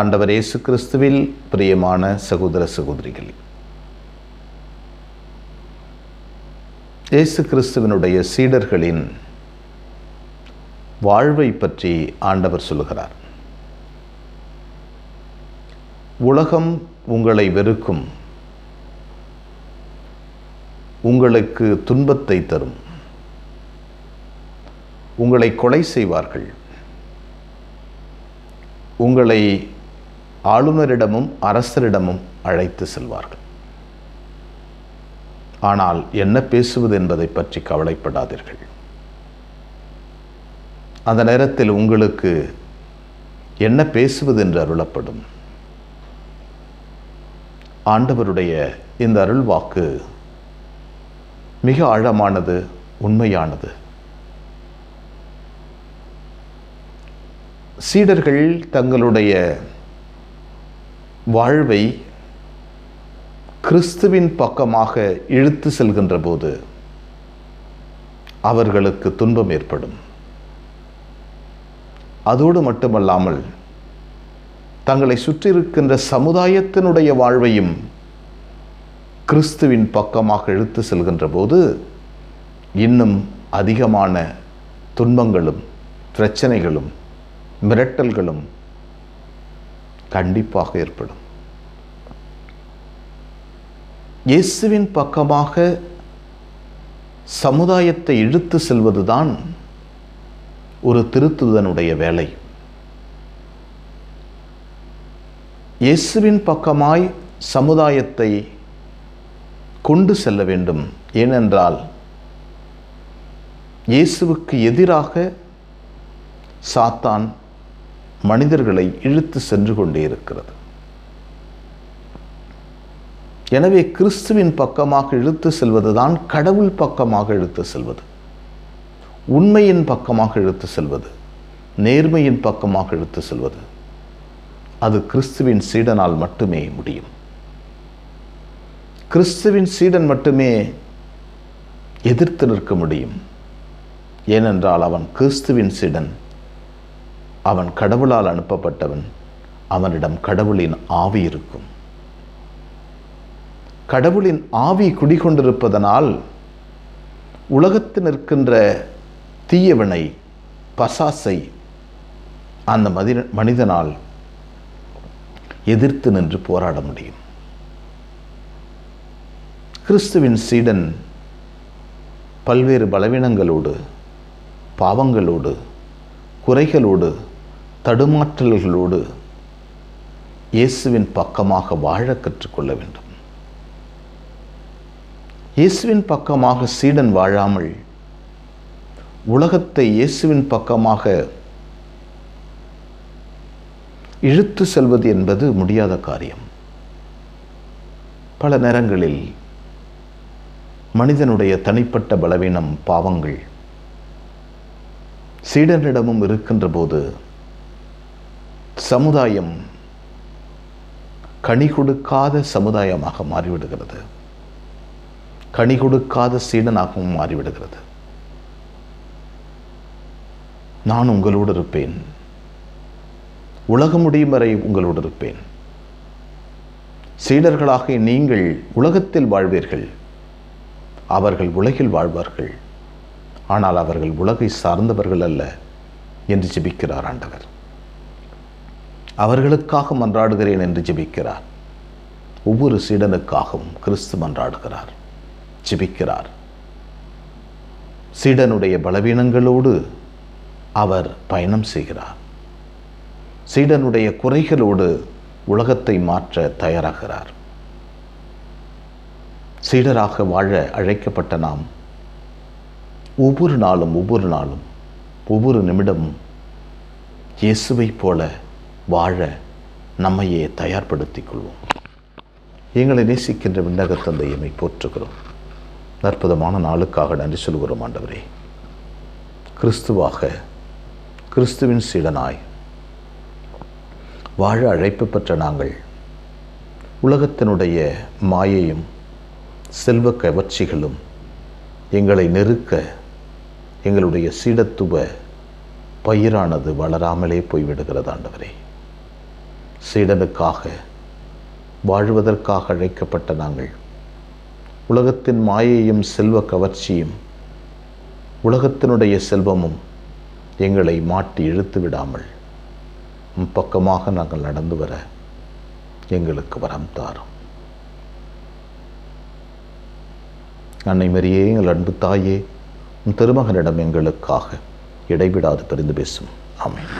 ஆண்டவர் இயேசு கிறிஸ்துவில் பிரியமான சகோதர சகோதரிகள் இயேசு கிறிஸ்துவனுடைய சீடர்களின் வாழ்வை பற்றி ஆண்டவர் சொல்லுகிறார். உலகம் உங்களை வெறுக்கும் உங்களுக்கு துன்பத்தை தரும் உங்களை கொலை செய்வார்கள் உங்களை ஆளுநரிடமும் அரசரிடமும் அழைத்து செல்வார்கள். ஆனால் என்ன பேசுவது என்பதை பற்றி கவலைப்படாதீர்கள். அந்த நேரத்தில் உங்களுக்கு என்ன பேசுவது என்று அருளப்படும். ஆண்டவருடைய இந்த அருள்வாக்கு மிக ஆழமானது உண்மையானது. சீடர்கள் தங்களுடைய வாழ்வை கிறிஸ்துவின் பக்கமாக இழுத்து செல்கின்ற போது அவர்களுக்கு துன்பம் ஏற்படும். அதோடு மட்டுமல்லாமல் தங்களை சுற்றியிருக்கின்ற சமுதாயத்தினுடைய வாழ்வையும் கிறிஸ்துவின் பக்கமாக இழுத்து செல்கின்ற போது இன்னும் அதிகமான துன்பங்களும் பிரச்சனைகளும் மிரட்டல்களும் கண்டிப்பாக ஏற்படும். இயேசுவின் பக்கமாக சமுதாயத்தை இழுத்து செல்வதுதான் ஒரு திருத்துதனுடைய வேலை. இயேசுவின் பக்கமாய் சமுதாயத்தை கொண்டு செல்ல வேண்டும். ஏனென்றால் இயேசுவுக்கு எதிராக சாத்தான் மனிதர்களை இழுத்து சென்று கொண்டே இருக்கிறது. எனவே கிறிஸ்துவின் பக்கமாக இழுத்து செல்வதுதான் கடவுள் பக்கமாக இழுத்து செல்வது. உண்மையின் பக்கமாக இழுத்து செல்வது நேர்மையின் பக்கமாக இழுத்து செல்வது. அது கிறிஸ்துவின் சீடனால் மட்டுமே முடியும். கிறிஸ்துவின் சீடன் மட்டுமே எதிர்த்து நிற்க முடியும். ஏனென்றால் அவன் கிறிஸ்துவின் சீடன். அவன் கடவுளால் அனுப்பப்பட்டவன். அவனிடம் கடவுளின் ஆவி இருக்கும். கடவுளின் ஆவி குடிகொண்டிருப்பதனால் உலகத்தில் நிற்கின்ற தீயவனை பசாசை அந்த மதி மனிதனால் எதிர்த்து நின்று போராட முடியும். கிறிஸ்துவின் சீடன் பல்வேறு பலவீனங்களோடு பாவங்களோடு குறைகளோடு தடுமாற்றல்களோடு இயேசுவின் பக்கமாக வாழ கற்றுக்கொள்ள வேண்டும். இயேசுவின் பக்கமாக சீடன் வாழாமல் உலகத்தை இயேசுவின் பக்கமாக இழுத்து செல்வது என்பது முடியாத காரியம். பல நேரங்களில் மனிதனுடைய தனிப்பட்ட பலவீனம் பாவங்கள் சீடனிடமும் இருக்கின்ற போது சமுதாயம் கனி கொடுக்காத சமுதாயமாக மாறிவிடுகிறது. கனி கொடுக்காத சீடனாகவும் மாறிவிடுகிறது. நான் உங்களோடு இருப்பேன். உலகம் முடியும் வரை உங்களோடு இருப்பேன். சீடர்களாக நீங்கள் உலகத்தில் வாழ்வீர்கள். அவர்கள் உலகில் வாழ்வார்கள். ஆனால் அவர்கள் உலகை சார்ந்தவர்கள் அல்ல என்று ஜெபிக்கிறார் ஆண்டவர். அவர்களுக்காக மன்றாடுகிறேன் என்று ஜெபிக்கிறார். ஒவ்வொரு சீடனுக்காகவும் கிறிஸ்து மன்றாடுகிறார். ஜெபிக்கிறார். சீடனுடைய பலவீனங்களோடு அவர் பயணம் செய்கிறார். சீடனுடைய குறைகளோடு உலகத்தை மாற்ற தயாராகிறார். சீடராக வாழ அழைக்கப்பட்ட நாம் ஒவ்வொரு நாளும் ஒவ்வொரு நாளும் ஒவ்வொரு நிமிடமும் இயேசுவைப் போல வாழ நம்மையே தயார்படுத்திக் கொள்வோம் எங்களை நேசிக்கின்ற விண்ணக தந்தையமை போற்றுகிறோம். அற்புதமான நாளுக்காக நன்றி சொல்கிறோம் ஆண்டவரே. கிறிஸ்துவாக கிறிஸ்துவின் சீடனாய் வாழ அழைப்பு பெற்ற நாங்கள் உலகத்தினுடைய மாயையும் செல்வ கவர்ச்சிகளும் எங்களை நெருக்க எங்களுடைய சீடத்துவ பயிரானது வளராமலே போய்விடுகிறது ஆண்டவரே. சீடனுக்காக வாழ்வதற்காக அழைக்கப்பட்ட நாங்கள். உலகத்தின் மாயையும் செல்வ கவர்ச்சியும் உலகத்தினுடைய செல்வமும் எங்களை மாட்டி இழுத்து விடாமல் பக்கமாக நாங்கள் நடந்து வர எங்களுக்கு வரம் தாரும். அன்னை மரியே எங்கள் அன்பு தாயே உன் திருமகனிடம் எங்களுக்காக இடைவிடாது பிரிந்து பேசும். ஆமென்.